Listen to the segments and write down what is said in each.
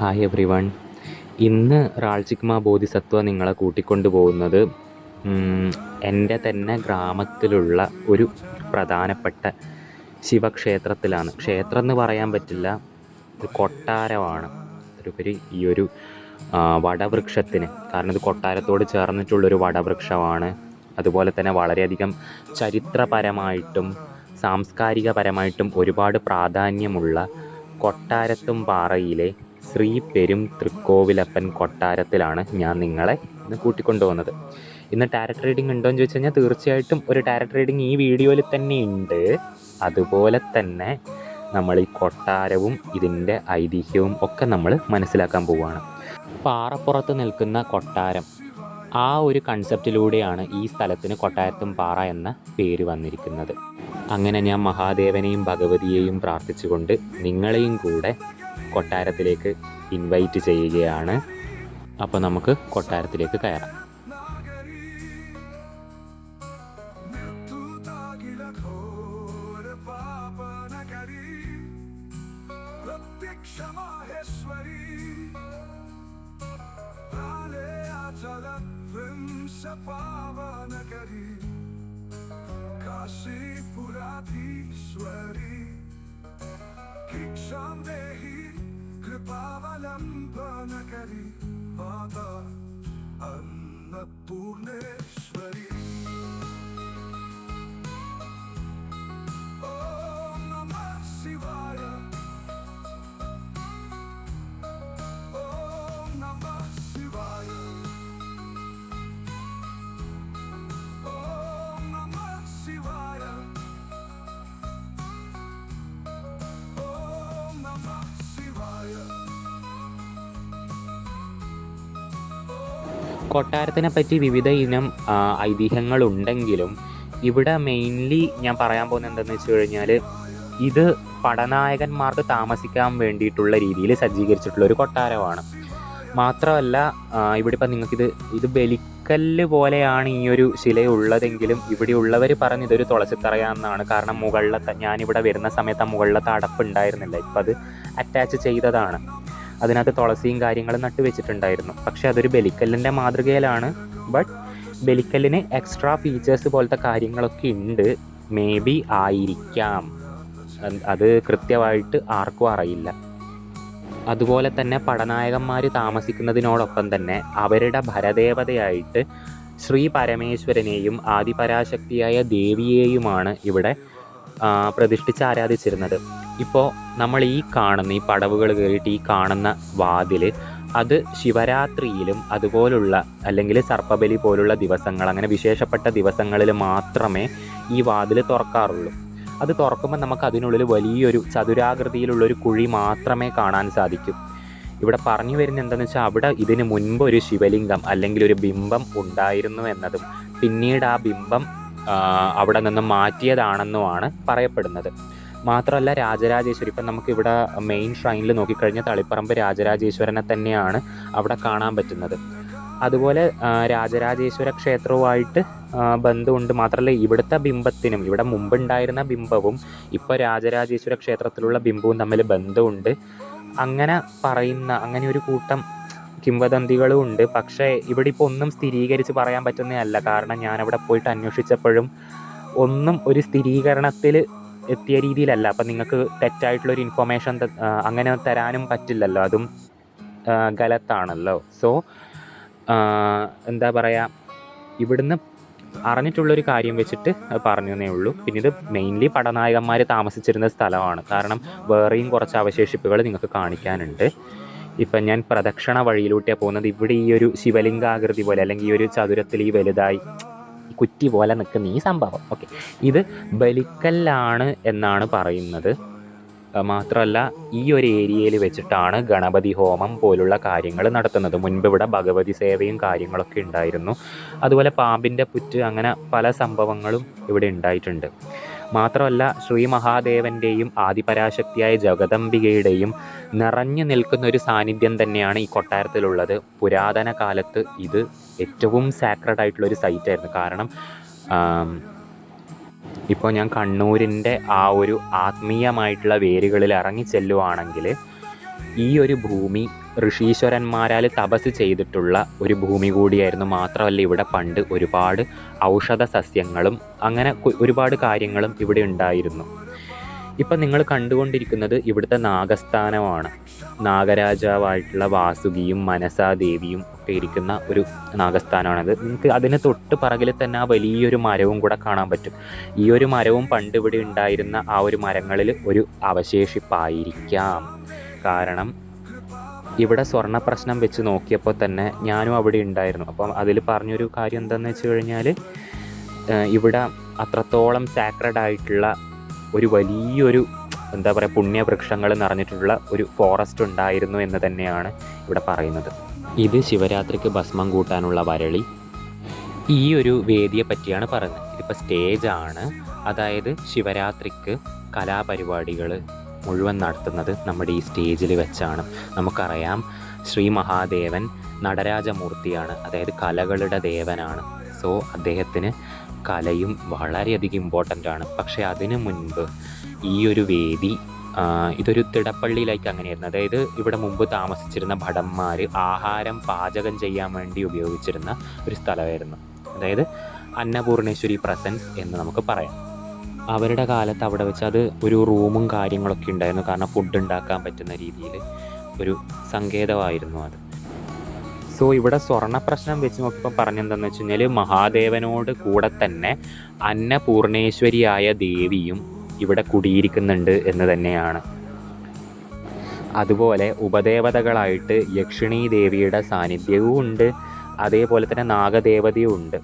Hi every one ഇന്ന് റാൾചിക്മ ബോധിസത്വ നിങ്ങളെ കൂട്ടിക്കൊണ്ടു പോകുന്നത് എന്റെ തന്നെ ഗ്രാമത്തിലുള്ള ഒരു പ്രധാനപ്പെട്ട ശിവക്ഷേത്രത്തിലാണ്. ക്ഷേത്രം എന്ന് പറയാൻ പറ്റില്ല ഒരു കൊട്ടാരമാണ്. ഒരുപരി ഈ ഒരു വടവൃക്ഷത്തിന് കാരണം ഇത് കൊട്ടാരത്തോട് ചേർന്നിട്ടുള്ളൊരു വടവൃക്ഷമാണ്. അതുപോലെ തന്നെ വളരെയധികം ചരിത്രപരമായിട്ടും സാംസ്കാരികപരമായിട്ടും ഒരുപാട് പ്രാധാന്യമുള്ള കൊട്ടാരത്തും പാറയിലെ ശ്രീ പെരും തൃക്കോവിലപ്പൻ കൊട്ടാരത്തിലാണ് ഞാൻ നിങ്ങളെ ഇന്ന് കൂട്ടിക്കൊണ്ടുപോകുന്നത്. ഇന്ന് ടാരറ്റ് റീഡിംഗ് ഉണ്ടോ എന്ന് ചോദിച്ചു കഴിഞ്ഞാൽ തീർച്ചയായിട്ടും ഒരു ടാരറ്റ് റീഡിംഗ് ഈ വീഡിയോയിൽ തന്നെ ഉണ്ട്. അതുപോലെ തന്നെ നമ്മൾ ഈ കൊട്ടാരവും ഇതിന്റെ ഐതിഹ്യവും ഒക്കെ നമ്മൾ മനസ്സിലാക്കാൻ പോവുകയാണ്. പാറപ്പുറത്ത് നിൽക്കുന്ന കൊട്ടാരം. ആ ഒരു കൺസെപ്റ്റിലൂടെയാണ് ഈ സ്ഥലത്തിന് കൊട്ടാരത്തും പാറ എന്ന പേര് വന്നിരിക്കുന്നത്. അങ്ങനെ ഞാൻ മഹാദേവനെയും ഭഗവതിയെയും പ്രാർത്ഥിച്ചുകൊണ്ട് നിങ്ങളെയും കൂടെ കൊട്ടാരത്തിലേക്ക് ഇൻവൈറ്റ് ചെയ്യുകയാണ്. അപ്പോൾ നമുക്ക് കൊട്ടാരത്തിലേക്ക് കയറാം. കൊട്ടാരത്തിനെ പറ്റി വിവിധ ഇനം ഐതിഹ്യങ്ങളുണ്ടെങ്കിലും ഇവിടെ മെയിൻലി ഞാൻ പറയാൻ പോകുന്നത് എന്താണെന്ന് വെച്ച് കഴിഞ്ഞാൽ ഇത് പടനായകന്മാർക്ക് താമസിക്കാൻ വേണ്ടിയിട്ടുള്ള രീതിയിൽ സജ്ജീകരിച്ചിട്ടുള്ള ഒരു കൊട്ടാരമാണ്. മാത്രമല്ല ഇവിടെ ഇപ്പം നിങ്ങൾക്കിത് ഇത് ബലിക്കല്ല് പോലെയാണ് ഈ ഒരു ശിലയുള്ളതെങ്കിലും ഇവിടെ ഉള്ളവർ പറഞ്ഞ് ഇതൊരു തുളസിത്തറയാണെന്നാണ്. കാരണം മുകളിലത്തെ ഞാനിവിടെ വരുന്ന സമയത്ത് ആ മുകളിലത്തെ അടപ്പ് ഉണ്ടായിരുന്നില്ല. ഇപ്പം അത് അറ്റാച്ച് ചെയ്തതാണ്. അതിനകത്ത് തുളസിയും കാര്യങ്ങളും നട്ടു വെച്ചിട്ടുണ്ടായിരുന്നു. പക്ഷെ അതൊരു ബലിക്കല്ലിന്റെ മാതൃകയിലാണ്. ബട്ട് ബലിക്കല്ലിന് എക്സ്ട്രാ ഫീച്ചേഴ്സ് പോലത്തെ കാര്യങ്ങളൊക്കെ ഉണ്ട്. മേ ബി ആയിരിക്കാം. അത് കൃത്യമായിട്ട് ആർക്കും അറിയില്ല. അതുപോലെ തന്നെ പടനായകന്മാർ താമസിക്കുന്നതിനോടൊപ്പം തന്നെ അവരുടെ ഭരദേവതയായിട്ട് ശ്രീ പരമേശ്വരനെയും ആദിപരാശക്തിയായ ദേവിയെയുമാണ് ഇവിടെ പ്രതിഷ്ഠിച്ച് ആരാധിച്ചിരുന്നത്. ഇപ്പോൾ നമ്മൾ ഈ കാണുന്ന ഈ പടവുകൾ കയറിയിട്ട് ഈ കാണുന്ന വാതിൽ അത് ശിവരാത്രിയിലും അതുപോലുള്ള അല്ലെങ്കിൽ സർപ്പബലി പോലുള്ള ദിവസങ്ങൾ അങ്ങനെ വിശേഷപ്പെട്ട ദിവസങ്ങളിൽ മാത്രമേ ഈ വാതിൽ തുറക്കാറുള്ളൂ. അത് തുറക്കുമ്പോൾ നമുക്ക് അതിനുള്ളിൽ വലിയൊരു ചതുരാകൃതിയിലുള്ളൊരു കുഴി മാത്രമേ കാണാൻ സാധിക്കൂ. ഇവിടെ പറഞ്ഞു വരുന്ന എന്താണെന്ന് വെച്ചാൽ അവിടെ ഇതിന് മുൻപ് ഒരു ശിവലിംഗം അല്ലെങ്കിൽ ഒരു ബിംബം ഉണ്ടായിരുന്നു എന്നതും പിന്നീട് ആ ബിംബം അവിടെ നിന്ന് മാറ്റിയതാണെന്നുമാണ് പറയപ്പെടുന്നത്. മാത്രമല്ല രാജരാജേശ്വരി. ഇപ്പം നമുക്കിവിടെ മെയിൻ ഷ്രൈനിൽ നോക്കിക്കഴിഞ്ഞാൽ തളിപ്പറമ്പ് രാജരാജേശ്വരനെ തന്നെയാണ് അവിടെ കാണാൻ പറ്റുന്നത്. അതുപോലെ രാജരാജേശ്വര ക്ഷേത്രവുമായിട്ട് ബന്ധമുണ്ട്. മാത്രമല്ല ഇവിടുത്തെ ബിംബത്തിനും ഇവിടെ മുമ്പുണ്ടായിരുന്ന ബിംബവും ഇപ്പോൾ രാജരാജേശ്വര ക്ഷേത്രത്തിലുള്ള ബിംബവും തമ്മിൽ ബന്ധമുണ്ട്. അങ്ങനെ പറയുന്ന അങ്ങനെ ഒരു കൂട്ടം കിംവദന്തികളും ഉണ്ട്. പക്ഷേ ഇവിടെ ഇപ്പോൾ ഒന്നും സ്ഥിരീകരിച്ച് പറയാൻ പറ്റുന്നതല്ല. കാരണം ഞാൻ അവിടെ പോയിട്ട് അന്വേഷിച്ചപ്പോഴും ഒന്നും ഒരു സ്ഥിരീകരണത്തിൽ എത്തിയ രീതിയിലല്ല. അപ്പം നിങ്ങൾക്ക് തെറ്റായിട്ടുള്ളൊരു ഇൻഫർമേഷൻ അങ്ങനെ തരാനും പറ്റില്ലല്ലോ. അതും ഗലത്താണല്ലോ. സോ എന്താ പറയുക ഇവിടുന്ന് അറിഞ്ഞിട്ടുള്ളൊരു കാര്യം വെച്ചിട്ട് പറഞ്ഞേ ഉള്ളൂ. പിന്നെ ഇത് മെയിൻലി പടനായകന്മാർ താമസിച്ചിരുന്ന സ്ഥലമാണ്. കാരണം വേറെയും കുറച്ച് അവശേഷിപ്പുകൾ നിങ്ങൾക്ക് കാണിക്കാനുണ്ട്. ഇപ്പം ഞാൻ പ്രദക്ഷിണ വഴിയിലൂട്ടിയാണ് പോകുന്നത്. ഇവിടെ ഈ ഒരു ശിവലിംഗാകൃതി പോലെ അല്ലെങ്കിൽ ഈ ഒരു ചതുരത്തിൽ ഈ വലുതായി കുറ്റി പോലെ നിൽക്കുന്ന ഈ സംഭവം. ഓക്കെ ഇത് ബലിക്കല്ലാണ് എന്നാണ് പറയുന്നത്. മാത്രമല്ല ഈ ഒരു ഏരിയയിൽ വെച്ചിട്ടാണ് ഗണപതി ഹോമം പോലുള്ള കാര്യങ്ങൾ നടത്തുന്നത്. മുൻപ് ഇവിടെ ഭഗവതി സേവയും കാര്യങ്ങളൊക്കെ ഉണ്ടായിരുന്നു. അതുപോലെ പാമ്പിന്റെ പുറ്റ് അങ്ങനെ പല സംഭവങ്ങളും ഇവിടെ ഉണ്ടായിട്ടുണ്ട്. മാത്രമല്ല ശ്രീ മഹാദേവന്റെയും ആദിപരാശക്തിയായ ജഗദംബികയുടെയും നിറഞ്ഞു നിൽക്കുന്ന ഒരു സാന്നിധ്യം തന്നെയാണ് ഈ കൊട്ടാരത്തിലുള്ളത്. പുരാതന കാലത്ത് ഇത് ഏറ്റവും സാക്രഡ് ആയിട്ടുള്ള ഒരു സൈറ്റ് ആയിരുന്നു. കാരണം ഇപ്പോൾ ഞാൻ കണ്ണൂരിന്റെ ആ ഒരു ആത്മീയമായിട്ടുള്ള വേരുകളിൽ ഇറങ്ങി ചെല്ലുവാണെങ്കിൽ ഈ ഒരു ഭൂമി ഋഷീശ്വരന്മാരാൽ തപസ് ചെയ്തിട്ടുള്ള ഒരു ഭൂമി കൂടിയായിരുന്നു മാത്രമല്ല ഇവിടെ പണ്ട് ഒരുപാട് ഔഷധ സസ്യങ്ങളും അങ്ങനെ ഒരുപാട് കാര്യങ്ങളും ഇവിടെ ഉണ്ടായിരുന്നു. ഇപ്പം നിങ്ങൾ കണ്ടുകൊണ്ടിരിക്കുന്നത് ഇവിടുത്തെ നാഗസ്ഥാനമാണ്. നാഗരാജാവായിട്ടുള്ള വാസുകിയും മനസാദേവിയും ഒക്കെ ഇരിക്കുന്ന ഒരു നാഗസ്ഥാനമാണത് നിങ്ങൾക്ക് അതിന് തൊട്ട് പറകിൽ തന്നെ ആ വലിയൊരു മരവും കൂടെ കാണാൻ പറ്റും. ഈ ഒരു മരവും പണ്ട് ഇവിടെ ഉണ്ടായിരുന്ന ആ ഒരു മരങ്ങളിൽ ഒരു അവശേഷിപ്പായിരിക്കാം. കാരണം ഇവിടെ സ്വർണ പ്രശ്നം വെച്ച് നോക്കിയപ്പോൾ തന്നെ ഞാനും അവിടെ ഉണ്ടായിരുന്നു. അപ്പം അതിൽ പറഞ്ഞൊരു കാര്യം എന്താണെന്ന് വെച്ച് കഴിഞ്ഞാൽ ഇവിടെ അത്രത്തോളം സാക്രഡ് ആയിട്ടുള്ള ഒരു വലിയൊരു എന്താ പറയുക പുണ്യവൃക്ഷങ്ങൾ നിറഞ്ഞിട്ടുള്ള ഒരു ഫോറസ്റ്റ് ഉണ്ടായിരുന്നു എന്ന് തന്നെയാണ് ഇവിടെ പറയുന്നത്. ഇത് ശിവരാത്രിക്ക് ഭസ്മം കൂട്ടാനുള്ള വരളി. ഈ ഒരു വേദിയെ പറ്റിയാണ് പറയുന്നത്. ഇതിപ്പോൾ സ്റ്റേജാണ് അതായത് ശിവരാത്രിക്ക് കലാപരിപാടികൾ മുഴുവൻ നടത്തുന്നത് നമ്മുടെ ഈ സ്റ്റേജിൽ വെച്ചാണ്. നമുക്കറിയാം ശ്രീ മഹാദേവൻ നടരാജമൂർത്തിയാണ്. അതായത് കലകളുടെ ദേവനാണ്. സോ അദ്ദേഹത്തിന് കലയും വളരെയധികം ഇമ്പോർട്ടന്റ് ആണ്. പക്ഷേ അതിനു മുൻപ് ഈ ഒരു വേദി ഇതൊരു തിടപ്പള്ളിയിലേക്ക് അങ്ങനെയായിരുന്നു. അതായത് ഇവിടെ മുമ്പ് താമസിച്ചിരുന്ന ഭടന്മാർ ആഹാരം പാചകം ചെയ്യാൻ വേണ്ടി ഉപയോഗിച്ചിരുന്ന ഒരു സ്ഥലമായിരുന്നു. അതായത് അന്നപൂർണേശ്വരി പ്രസൻസ് എന്ന് നമുക്ക് പറയാം. അവരുടെ കാലത്ത് അവിടെ വെച്ച് അത് ഒരു റൂമും കാര്യങ്ങളൊക്കെ ഉണ്ടായിരുന്നു. കാരണം ഫുഡ് ഉണ്ടാക്കാൻ പറ്റുന്ന രീതിയിൽ ഒരു സങ്കേതമായിരുന്നു അത്. സോ ഇവിടെ സ്വർണ പ്രശ്നം വെച്ച് നോക്കിയപ്പോൾ പറഞ്ഞെന്താന്ന് വെച്ച് കഴിഞ്ഞാൽ മഹാദേവനോട് കൂടെ തന്നെ അന്നപൂർണേശ്വരിയായ ദേവിയും ഇവിടെ കുടിയിരിക്കുന്നുണ്ട് എന്ന് തന്നെയാണ്. അതുപോലെ ഉപദേവതകളായിട്ട് യക്ഷിണി ദേവിയുടെ സാന്നിധ്യവും ഉണ്ട്. അതേപോലെ തന്നെ നാഗദേവതയും ഉണ്ട്.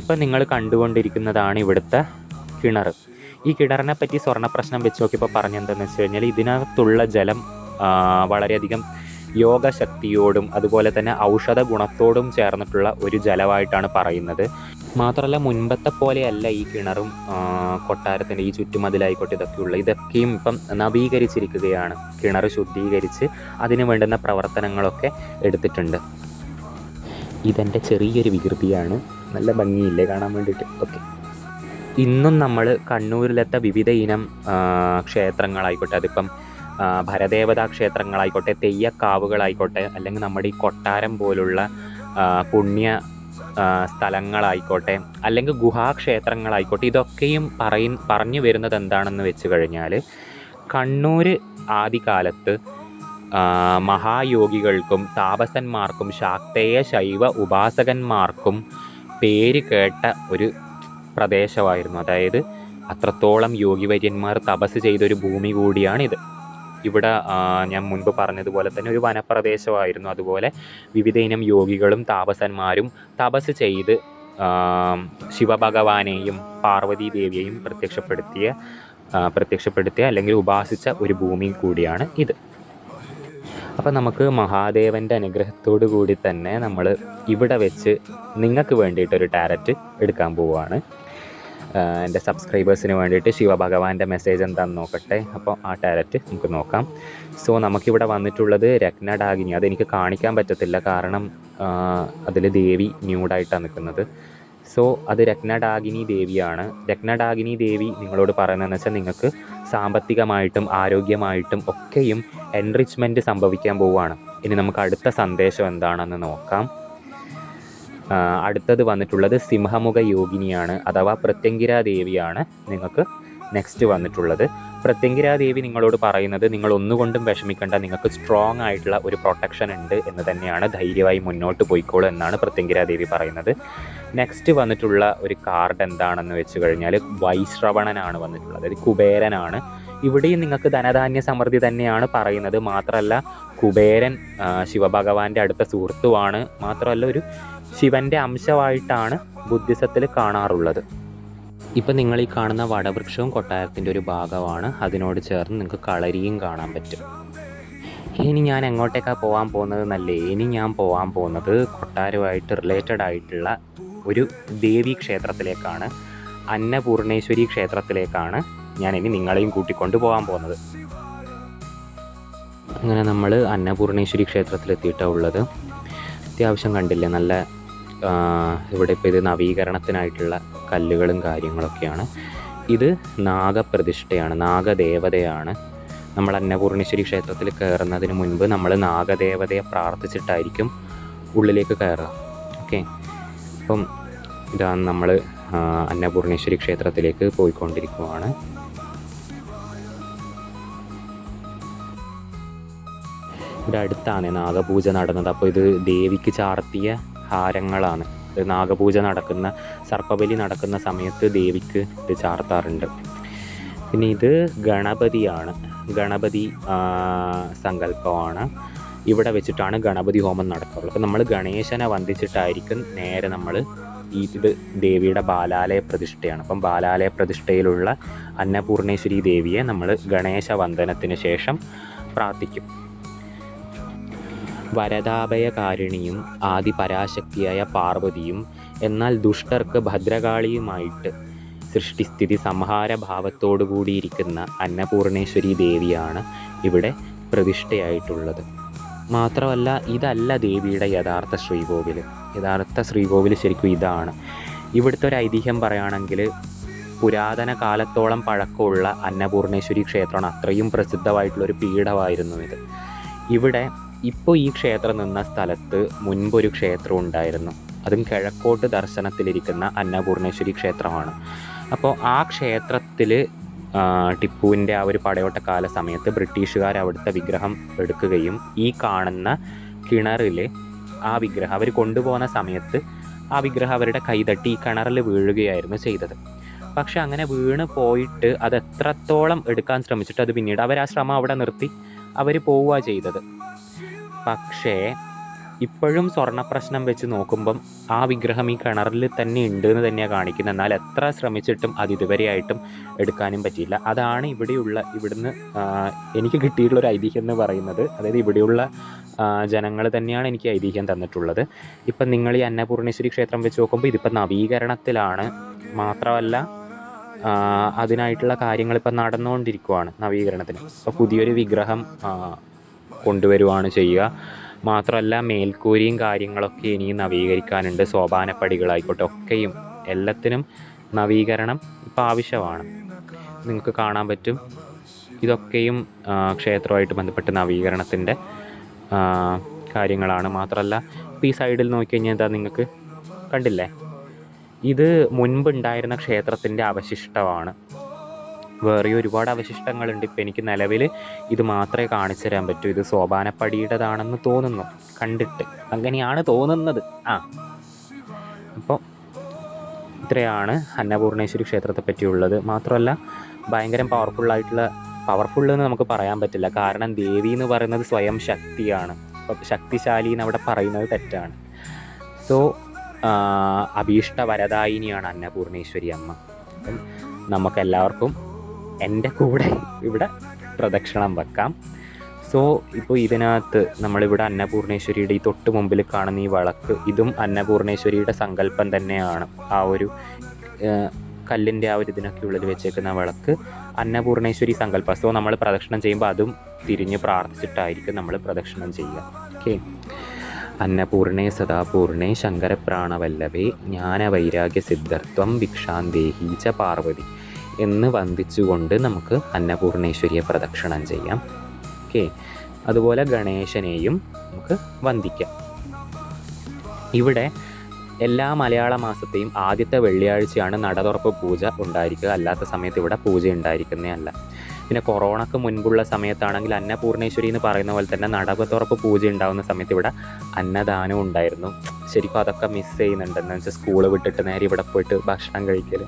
ഇപ്പം നിങ്ങൾ കണ്ടുകൊണ്ടിരിക്കുന്നതാണ് ഇവിടുത്തെ കിണർ. ഈ കിണറിനെ പറ്റി സ്വർണ പ്രശ്നം വെച്ച് നോക്കിയപ്പോൾ പറഞ്ഞെന്താണെന്ന് വെച്ച് കഴിഞ്ഞാൽ ഇതിനകത്തുള്ള ജലം വളരെയധികം യോഗശക്തിയോടും അതുപോലെ തന്നെ ഔഷധ ഗുണത്തോടും ചേർന്നിട്ടുള്ള ഒരു ജലമായിട്ടാണ് പറയുന്നത്. മാത്രമല്ല മുൻപത്തെ പോലെയല്ല ഈ കിണറും കൊട്ടാരത്തിന്റെ ഈ ചുറ്റുമതിലായിക്കോട്ടെ ഇതൊക്കെയുള്ള ഇതൊക്കെയും ഇപ്പം നവീകരിച്ചിരിക്കുകയാണ്. കിണർ ശുദ്ധീകരിച്ച് അതിന് വേണ്ടുന്ന പ്രവർത്തനങ്ങളൊക്കെ എടുത്തിട്ടുണ്ട്. ഇതെന്റെ ചെറിയൊരു വികൃതിയാണ്. നല്ല ഭംഗിയില്ലേ കാണാൻ വേണ്ടിയിട്ട്? ഓക്കെ. ഇന്നും നമ്മൾ കണ്ണൂരിലത്തെ വിവിധ ഇനം ക്ഷേത്രങ്ങളായിക്കോട്ടെ അതിപ്പം ഭരദേവതാ ക്ഷേത്രങ്ങളായിക്കോട്ടെ തെയ്യക്കാവുകളായിക്കോട്ടെ അല്ലെങ്കിൽ നമ്മുടെ ഈ കൊട്ടാരം പോലുള്ള പുണ്യ സ്ഥലങ്ങളായിക്കോട്ടെ അല്ലെങ്കിൽ ഗുഹാക്ഷേത്രങ്ങളായിക്കോട്ടെ ഇതൊക്കെയും പറയ പറഞ്ഞു വരുന്നത് എന്താണെന്ന് വെച്ച് കഴിഞ്ഞാൽ കണ്ണൂർ ആദ്യകാലത്ത് മഹായോഗികൾക്കും താപസന്മാർക്കും ശാക്തേയ ശൈവ ഉപാസകന്മാർക്കും പേര് കേട്ട ഒരു പ്രദേശമായിരുന്നു. അതായത് അത്രത്തോളം യോഗിവര്യന്മാർ തപസ് ചെയ്തൊരു ഭൂമി കൂടിയാണിത്. ഇവിടെ ഞാൻ മുൻപ് പറഞ്ഞതുപോലെ തന്നെ ഒരു വനപ്രദേശമായിരുന്നു. അതുപോലെ വിവിധ ഇനം യോഗികളും താപസന്മാരും തപസ് ചെയ്ത് ശിവഭഗവാനെയും പാർവതി ദേവിയെയും പ്രത്യക്ഷപ്പെടുത്തിയ പ്രത്യക്ഷപ്പെടുത്തിയ അല്ലെങ്കിൽ ഉപാസിച്ച ഒരു ഭൂമി കൂടിയാണ് ഇത്. അപ്പം നമുക്ക് മഹാദേവന്റെ അനുഗ്രഹത്തോടു കൂടി തന്നെ നമ്മൾ ഇവിടെ വെച്ച് നിങ്ങൾക്ക് വേണ്ടിയിട്ടൊരു ടാരറ്റ് എടുക്കാൻ പോവുകയാണ് എന്റെ സബ്സ്ക്രൈബേഴ്സിന് വേണ്ടിയിട്ട് ശിവഭഗവാന്റെ മെസ്സേജ് എന്താണെന്ന് നോക്കട്ടെ. അപ്പോൾ ആ ടാരറ്റ് നമുക്ക് നോക്കാം. സോ നമുക്കിവിടെ വന്നിട്ടുള്ളത് രത്നഡാഗിനി അതെനിക്ക് കാണിക്കാൻ പറ്റത്തില്ല. കാരണം അതിൽ ദേവി ന്യൂഡായിട്ടാണ് നിൽക്കുന്നത് സോ അത് രത്നഡാഗിനി ദേവിയാണ്. രത്നഡാഗിനി ദേവി നിങ്ങളോട് പറയുന്നതെന്ന് വെച്ചാൽ നിങ്ങൾക്ക് സാമ്പത്തികമായിട്ടും ആരോഗ്യമായിട്ടും ഒക്കെയും എൻറിച്ച്മെന്റ് സംഭവിക്കാൻ പോവുകയാണ്. ഇനി നമുക്ക് അടുത്ത സന്ദേശം എന്താണെന്ന് നോക്കാം. അടുത്തത് വന്നിട്ടുള്ളത് സിംഹമുഖ യോഗിനിയാണ് അഥവാ പ്രത്യങ്കിരാ ദേവിയാണ് നിങ്ങൾക്ക് നെക്സ്റ്റ് വന്നിട്ടുള്ളത്. പ്രത്യങ്കിരാ ദേവി നിങ്ങളോട് പറയുന്നത് നിങ്ങൾ ഒന്നുകൊണ്ടും വിഷമിക്കേണ്ട നിങ്ങൾക്ക് സ്ട്രോങ് ആയിട്ടുള്ള ഒരു പ്രൊട്ടക്ഷൻ ഉണ്ട് എന്ന് തന്നെയാണ് ധൈര്യമായി മുന്നോട്ട് പോയിക്കോളൂ എന്നാണ് പ്രത്യങ്കിരാ ദേവി പറയുന്നത്. നെക്സ്റ്റ് വന്നിട്ടുള്ള ഒരു കാർഡ് എന്താണെന്ന് വെച്ച് കഴിഞ്ഞാൽ വൈശ്രവണനാണ് വന്നിട്ടുള്ളത് അതായത് കുബേരനാണ്. ഇവിടെയും നിങ്ങൾക്ക് ധനധാന്യ സമൃദ്ധി തന്നെയാണ് പറയുന്നത് മാത്രമല്ല കുബേരൻ ശിവഭഗവാന്റെ അടുത്ത സുഹൃത്തുവാണ് മാത്രമല്ല ഒരു ശിവന്റെ അംശമായിട്ടാണ് ബുദ്ധിസത്തിൽ കാണാറുള്ളത്. ഇപ്പം നിങ്ങൾ ഈ കാണുന്ന വടവൃക്ഷവും കൊട്ടാരത്തിന്റെ ഒരു ഭാഗമാണ്. അതിനോട് ചേർന്ന് നിങ്ങൾക്ക് കളരിയും കാണാൻ പറ്റും. ഇനി ഞാൻ എങ്ങോട്ടേക്കാ പോകാൻ പോകുന്നത് എന്നല്ലേ? ഇനി ഞാൻ പോകാൻ പോകുന്നത് കൊട്ടാരവുമായിട്ട് റിലേറ്റഡ് ആയിട്ടുള്ള ഒരു ദേവീ ക്ഷേത്രത്തിലേക്കാണ്. അന്നപൂർണേശ്വരി ക്ഷേത്രത്തിലേക്കാണ് ഞാൻ ഇനി നിങ്ങളെയും കൂട്ടിക്കൊണ്ട് പോകാൻ പോകുന്നത്. അങ്ങനെ നമ്മൾ അന്നപൂർണേശ്വരി ക്ഷേത്രത്തിലെത്തിയിട്ടാണ് ഉള്ളത്. അത്യാവശ്യം കണ്ടില്ലേ? നല്ല ഇവിടെ ഇപ്പോൾ ഇത് നവീകരണത്തിനായിട്ടുള്ള കല്ലുകളും കാര്യങ്ങളൊക്കെയാണ്. ഇത് നാഗപ്രതിഷ്ഠയാണ് നാഗദേവതയാണ്. നമ്മൾ അന്നപൂർണേശ്വരി ക്ഷേത്രത്തിൽ കയറുന്നതിന് മുൻപ് നമ്മൾ നാഗദേവതയെ പ്രാർത്ഥിച്ചിട്ടായിരിക്കും ഉള്ളിലേക്ക് കയറുക. ഓക്കെ? അപ്പം ഇതാണ് നമ്മൾ അന്നപൂർണേശ്വരി ക്ഷേത്രത്തിലേക്ക് പോയിക്കൊണ്ടിരിക്കുവാണ്. ഇവിടെ അടുത്താണ് നാഗപൂജ നടന്നത്. അപ്പോൾ ഇത് ദേവിക്ക് ചാർത്തിയ ഹാരങ്ങളാണ് അത് നാഗപൂജ നടക്കുന്ന സർപ്പബലി നടക്കുന്ന സമയത്ത് ദേവിക്ക് ഇത് ചാർത്താറുണ്ട്. പിന്നെ ഇത് ഗണപതിയാണ്. ഗണപതി സങ്കല്പമാണ്. ഇവിടെ വെച്ചിട്ടാണ് ഗണപതി ഹോമം നടക്കാറുള്ളത്. അപ്പോൾ നമ്മൾ ഗണേശനെ വന്ദിച്ചിട്ടായിരിക്കും നേരെ നമ്മൾ ഈ ഇത് ദേവിയുടെ ബാലാലയ പ്രതിഷ്ഠയാണ്. അപ്പം ബാലാലയ പ്രതിഷ്ഠയിലുള്ള അന്നപൂർണേശ്വരി ദേവിയെ നമ്മൾ ഗണേശ വന്ദനത്തിന് ശേഷം പ്രാർത്ഥിക്കും. വരദാഭയകാരിണിയും ആദിപരാശക്തിയായ പാർവതിയും എന്നാൽ ദുഷ്ടർക്ക് ഭദ്രകാളിയുമായിട്ട് സൃഷ്ടിസ്ഥിതി സംഹാര ഭാവത്തോടു കൂടിയിരിക്കുന്ന അന്നപൂർണേശ്വരി ദേവിയാണ് ഇവിടെ പ്രതിഷ്ഠയായിട്ടുള്ളത്. മാത്രമല്ല ഇതല്ല ദേവിയുടെ യഥാർത്ഥ ശ്രീകോവിൽ. യഥാർത്ഥ ശ്രീകോവിൽ ശരിക്കും ഇതാണ്. ഇവിടുത്തെ ഒരു ഐതിഹ്യം പറയുകയാണെങ്കിൽ പുരാതന കാലത്തോളം പഴക്കമുള്ള അന്നപൂർണേശ്വരി ക്ഷേത്രമാണ്. അത്രയും പ്രസിദ്ധമായിട്ടുള്ളൊരു പീഠമായിരുന്നു ഇത്. ഇവിടെ ഇപ്പോൾ ഈ ക്ഷേത്രം നിന്ന സ്ഥലത്ത് മുൻപൊരു ക്ഷേത്രം ഉണ്ടായിരുന്നു. അതും കിഴക്കോട്ട് ദർശനത്തിലിരിക്കുന്ന അന്നപൂർണേശ്വരി ക്ഷേത്രമാണ്. അപ്പോൾ ആ ക്ഷേത്രത്തിൽ ടിപ്പുവിന്റെ ആ ഒരു പടയോട്ട കാല സമയത്ത് ബ്രിട്ടീഷുകാർ അവിടുത്തെ വിഗ്രഹം എടുക്കുകയും ഈ കാണുന്ന കിണറിൽ ആ വിഗ്രഹം അവർ കൊണ്ടുപോകുന്ന സമയത്ത് ആ വിഗ്രഹം അവരുടെ കൈതട്ടി ഈ കിണറിൽ വീഴുകയായിരുന്നു ചെയ്തത്. പക്ഷെ അങ്ങനെ വീണ് പോയിട്ട് അത് എത്രത്തോളം എടുക്കാൻ ശ്രമിച്ചിട്ട് അത് പിന്നീട് അവർ ആ ശ്രമം അവിടെ നിർത്തി. അവർ പോവുക ചെയ്തത്. പക്ഷേ ഇപ്പോഴും സ്വർണ പ്രശ്നം വെച്ച് നോക്കുമ്പം ആ വിഗ്രഹം ഈ കിണറിൽ തന്നെ ഉണ്ട് എന്ന് തന്നെയാണ് കാണിക്കുന്നത്. എന്നാൽ എത്ര ശ്രമിച്ചിട്ടും അത് ഇതുവരെയായിട്ടും എടുക്കാനും പറ്റിയില്ല. അതാണ് ഇവിടെയുള്ള ഇവിടുന്ന് എനിക്ക് കിട്ടിയിട്ടുള്ള ഒരു ഐതിഹ്യം എന്ന് പറയുന്നത്. അതായത് ഇവിടെയുള്ള ജനങ്ങൾ തന്നെയാണ് എനിക്ക് ഐതിഹ്യം തന്നിട്ടുള്ളത്. ഇപ്പം നിങ്ങൾ ഈ അന്നപൂർണേശ്വരി ക്ഷേത്രം വെച്ച് നോക്കുമ്പോൾ ഇതിപ്പോൾ നവീകരണത്തിലാണ്. മാത്രമല്ല അതിനായിട്ടുള്ള കാര്യങ്ങൾ ഇപ്പം നടന്നുകൊണ്ടിരിക്കുവാണ് നവീകരണത്തിന്. ഇപ്പോൾ പുതിയൊരു വിഗ്രഹം കൊണ്ടുവരുവാണ് ചെയ്യുക. മാത്രമല്ല മേൽക്കൂരിയും കാര്യങ്ങളൊക്കെ ഇനിയും നവീകരിക്കാനുണ്ട്. സോപാനപ്പടികളായിക്കോട്ടെ ഒക്കെയും എല്ലാത്തിനും നവീകരണം ഇപ്പോൾ ആവശ്യമാണ്. നിങ്ങൾക്ക് കാണാൻ പറ്റും. ഇതൊക്കെയും ക്ഷേത്രമായിട്ട് ബന്ധപ്പെട്ട് നവീകരണത്തിന്റെ കാര്യങ്ങളാണ്. മാത്രമല്ല ഇപ്പോൾ ഈ സൈഡിൽ നോക്കിക്കഴിഞ്ഞാൽ എന്താ നിങ്ങൾക്ക് കണ്ടില്ലേ? ഇത് മുൻപുണ്ടായിരുന്ന ക്ഷേത്രത്തിന്റെ അവശിഷ്ടമാണ്. വേറെ ഒരുപാട് അവശിഷ്ടങ്ങളുണ്ട്. ഇപ്പം എനിക്ക് നിലവിൽ ഇത് മാത്രമേ കാണിച്ചു തരാൻ പറ്റൂ. ഇത് സോപാനപ്പടിയുടേതാണെന്ന് തോന്നുന്നു. കണ്ടിട്ട്. അങ്ങനെയാണ് തോന്നുന്നത്. ആ. അപ്പോൾ ഇത്രയാണ് അന്നപൂർണേശ്വരി ക്ഷേത്രത്തെ പറ്റിയുള്ളത്. മാത്രമല്ല ഭയങ്കര പവർഫുള്ളായിട്ടുള്ള പവർഫുൾ എന്ന് നമുക്ക് പറയാൻ പറ്റില്ല. കാരണം ദേവി എന്ന് പറയുന്നത് സ്വയം ശക്തിയാണ്. അപ്പോൾ ശക്തിശാലി എന്ന് അവിടെ പറയുന്നത് തെറ്റാണ്. സോ അഭീഷ്ട വരദായിനിയാണ് അന്നപൂർണേശ്വരി അമ്മ. നമുക്കെല്ലാവർക്കും എന്റെ കൂടെ ഇവിടെ പ്രദക്ഷിണം വെക്കാം. സോ ഇപ്പോൾ ഇതിനകത്ത് നമ്മളിവിടെ അന്നപൂർണേശ്വരിയുടെ ഈ തൊട്ട് മുമ്പിൽ കാണുന്ന ഈ വളക്ക് ഇതും അന്നപൂർണേശ്വരിയുടെ സങ്കല്പം തന്നെയാണ്. ആ ഒരു കല്ലിന്റെ ആ ഒരു ഇതിനൊക്കെ ഉള്ളിൽ വെച്ചേക്കുന്ന വിളക്ക് അന്നപൂർണേശ്വരി സങ്കല്പം. സോ നമ്മൾ പ്രദക്ഷിണം ചെയ്യുമ്പോൾ അതും തിരിഞ്ഞ് പ്രാർത്ഥിച്ചിട്ടായിരിക്കും നമ്മൾ പ്രദക്ഷിണം ചെയ്യുക. ഓക്കെ അന്നപൂർണേ സദാപൂർണേ ശങ്കരപ്രാണവല്ലഭേ ജ്ഞാനവൈരാഗ്യ സിദ്ധത്വം ഭിക്ഷാന്തേഹീച്ച പാർവതി. എന്ന് വന്ദിച്ചുകൊണ്ട് നമുക്ക് അന്നപൂർണേശ്വരിയെ പ്രദക്ഷിണം ചെയ്യാം. ഓക്കെ. അതുപോലെ ഗണേശനെയും നമുക്ക് വന്ദിക്കാം. ഇവിടെ എല്ലാ മലയാള മാസത്തെയും ആദ്യത്തെ വെള്ളിയാഴ്ചയാണ് നടതുറപ്പ് പൂജ ഉണ്ടായിരിക്കുക. അല്ലാത്ത സമയത്ത് ഇവിടെ പൂജ ഉണ്ടായിരിക്കുന്നേ അല്ല. പിന്നെ കൊറോണക്ക് മുൻപുള്ള സമയത്താണെങ്കിൽ അന്നപൂർണേശ്വരി എന്ന് പറയുന്ന പോലെ തന്നെ നടതുറപ്പ് പൂജ ഉണ്ടാകുന്ന സമയത്ത് ഇവിടെ അന്നദാനം ഉണ്ടായിരുന്നു. ശരിക്കും അതൊക്കെ മിസ് ചെയ്യുന്നുണ്ടെന്ന് വെച്ചാൽ സ്കൂൾ വിട്ടിട്ട് നേരെ ഇവിടെ പോയിട്ട് ഭക്ഷണം കഴിക്കൽ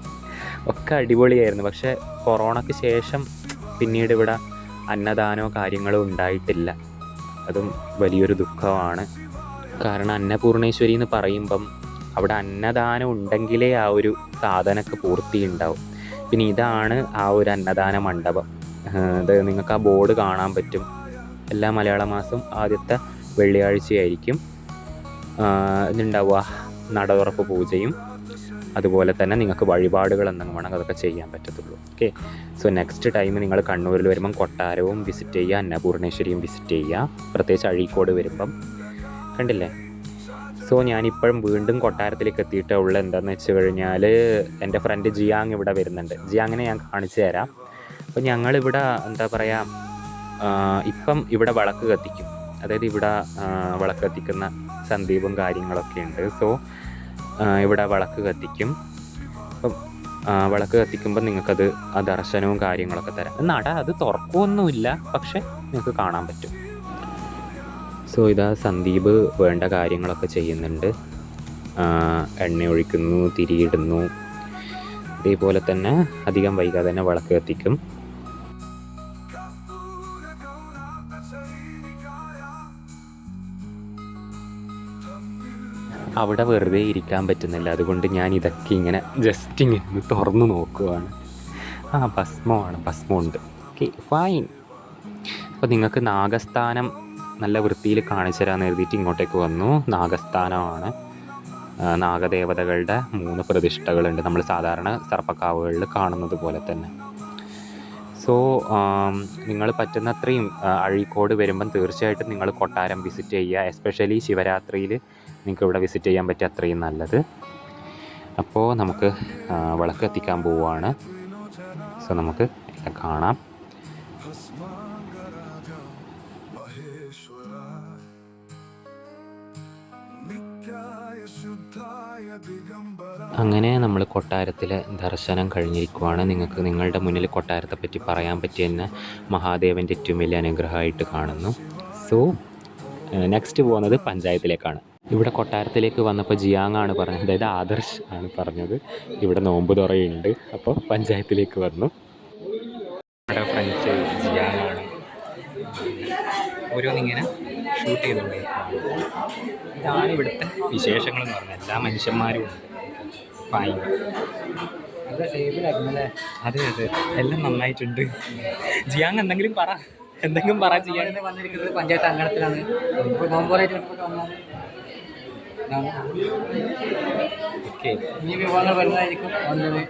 ഒക്കെ അടിപൊളിയായിരുന്നു. പക്ഷേ കൊറോണയ്ക്ക് ശേഷം പിന്നീട് ഇവിടെ അന്നദാനമോ കാര്യങ്ങളോ ഉണ്ടായിട്ടില്ല. അതും വലിയൊരു ദുഃഖമാണ്. കാരണം അന്നപൂർണേശ്വരി എന്ന് പറയുമ്പം അവിടെ അന്നദാനം ഉണ്ടെങ്കിലേ ആ ഒരു സാധനമൊക്കെ പൂർത്തി ഉണ്ടാവും പിന്നെ ഇതാണ് ആ ഒരു അന്നദാന മണ്ഡപം. അത് നിങ്ങൾക്ക് ആ ബോർഡ് കാണാൻ പറ്റും. എല്ലാ മലയാള മാസം ആദ്യത്തെ വെള്ളിയാഴ്ചയായിരിക്കും. ഇതുണ്ടാവുക. നടതുറപ്പ് പൂജയും. അതുപോലെ തന്നെ നിങ്ങൾക്ക് വഴിപാടുകൾ എന്തെങ്കിലും വേണമെങ്കിൽ അതൊക്കെ ചെയ്യാൻ പറ്റത്തുള്ളൂ. ഓക്കെ സോ നെക്സ്റ്റ് ടൈം നിങ്ങൾ കണ്ണൂരിൽ വരുമ്പം കൊട്ടാരവും വിസിറ്റ് ചെയ്യുക അന്നപൂർണേശ്വരിയും വിസിറ്റ് ചെയ്യുക. പ്രത്യേകിച്ച് അഴീക്കോട് വരുമ്പം. കണ്ടില്ലേ? സോ ഞാനിപ്പോഴും വീണ്ടും കൊട്ടാരത്തിലേക്ക് എത്തിയിട്ട് ഉള്ളത് എന്താണെന്ന് വെച്ച് കഴിഞ്ഞാൽ എന്റെ ഫ്രണ്ട് ജിയാങ് ഇവിടെ വരുന്നുണ്ട്. ജിയാങ്ങിനെ ഞാൻ കാണിച്ചു തരാം. അപ്പോൾ ഞങ്ങളിവിടെ എന്താ പറയുക ഇപ്പം ഇവിടെ വിളക്ക് കത്തിക്കും. അതായത് ഇവിടെ വിളക്ക് കത്തിക്കുന്ന സന്ദീപും കാര്യങ്ങളൊക്കെ ഉണ്ട്. സോ ഇവിടെ വിളക്ക് കത്തിക്കും. അപ്പം വിളക്ക് കത്തിക്കുമ്പോൾ നിങ്ങൾക്കത് ദർശനവും കാര്യങ്ങളൊക്കെ തരാം. നട അത് തുറക്കുമൊന്നുമില്ല പക്ഷെ നിങ്ങൾക്ക് കാണാൻ പറ്റും. സോ ഇതാ സന്ദീപ് വേണ്ട കാര്യങ്ങളൊക്കെ ചെയ്യുന്നുണ്ട്. എണ്ണ ഒഴിക്കുന്നു തിരിയിടുന്നു. ഇതേപോലെ തന്നെ അധികം വൈകാതെ തന്നെ വിളക്ക് കത്തിക്കും. അവിടെ വെറുതെ ഇരിക്കാൻ പറ്റുന്നില്ല. അതുകൊണ്ട് ഞാൻ ഇതൊക്കെ ഇങ്ങനെ ജസ്റ്റ് ഇങ്ങനെ തുറന്നു നോക്കുവാണ്. ആ ഭസ്മമാണ്. ഭസ്മമുണ്ട്. ഓക്കെ ഫൈൻ അപ്പോൾ നിങ്ങൾക്ക് നാഗസ്ഥാനം നല്ല വൃത്തിയിൽ കാണിച്ചു തരാമെന്ന് എഴുതിയിട്ട് ഇങ്ങോട്ടേക്ക് വന്നു. നാഗസ്ഥാനമാണ്. നാഗദേവതകളുടെ മൂന്ന് പ്രതിഷ്ഠകളുണ്ട്. നമ്മൾ സാധാരണ സർപ്പക്കാവുകളിൽ കാണുന്നത് പോലെ തന്നെ. സോ നിങ്ങൾ പറ്റുന്നത്രയും അഴീക്കോട് വരുമ്പം തീർച്ചയായിട്ടും നിങ്ങൾ കൊട്ടാരം വിസിറ്റ് ചെയ്യുക. എസ്പെഷ്യലി ശിവരാത്രിയിൽ നിങ്ങൾക്ക് ഇവിടെ വിസിറ്റ് ചെയ്യാൻ പറ്റിയ അത്രയും നല്ലത്. അപ്പോൾ നമുക്ക് വിളക്ക് എത്തിക്കാൻ പോവുകയാണ് സോ നമുക്ക് കാണാം. അങ്ങനെ നമ്മൾ കൊട്ടാരത്തിലെ ദർശനം കഴിഞ്ഞിരിക്കുവാണ്. നിങ്ങൾക്ക് നിങ്ങളുടെ മുന്നിൽ കൊട്ടാരത്തെ പറ്റി പറയാൻ പറ്റിയ തന്നെ മഹാദേവന്റെ ഏറ്റവും വലിയ അനുഗ്രഹമായിട്ട് കാണുന്നു. സോ നെക്സ്റ്റ് പോകുന്നത് പഞ്ചായത്തിലേക്കാണ്. ഇവിടെ കൊട്ടാരത്തിലേക്ക് വന്നപ്പോൾ ജിയാങ്ങാണ് ആണ് പറഞ്ഞത്. അതായത് ആദർശ് ആണ് പറഞ്ഞത്. ഇവിടെ നോമ്പ് തുറയുണ്ട്. അപ്പോൾ പഞ്ചായത്തിലേക്ക് വന്നു. നമ്മുടെ ഫ്രണ്ട്സ് ജിയാങ്ങാണ് ഓരോന്നിങ്ങനെ ഷൂട്ട് ചെയ്യുന്നുണ്ട് ഇതാണ് ഇവിടുത്തെ വിശേഷങ്ങൾ എന്ന് പറഞ്ഞാൽ എല്ലാ മനുഷ്യന്മാരും ഉണ്ട്. ഫൈൻ അതെ അതെ. എല്ലാം നന്നായിട്ടുണ്ട്. ജിയാങ് എന്തെങ്കിലും പറ. എന്തെങ്കിലും പറ ജിയാങ്. വന്നിരിക്കുന്നത് പഞ്ചായത്ത് അങ്കണത്തിലാണ്. ഇപ്പോൾ ओके। ये भी वाला बन रहा है देखो हम्म। ऑनलाइन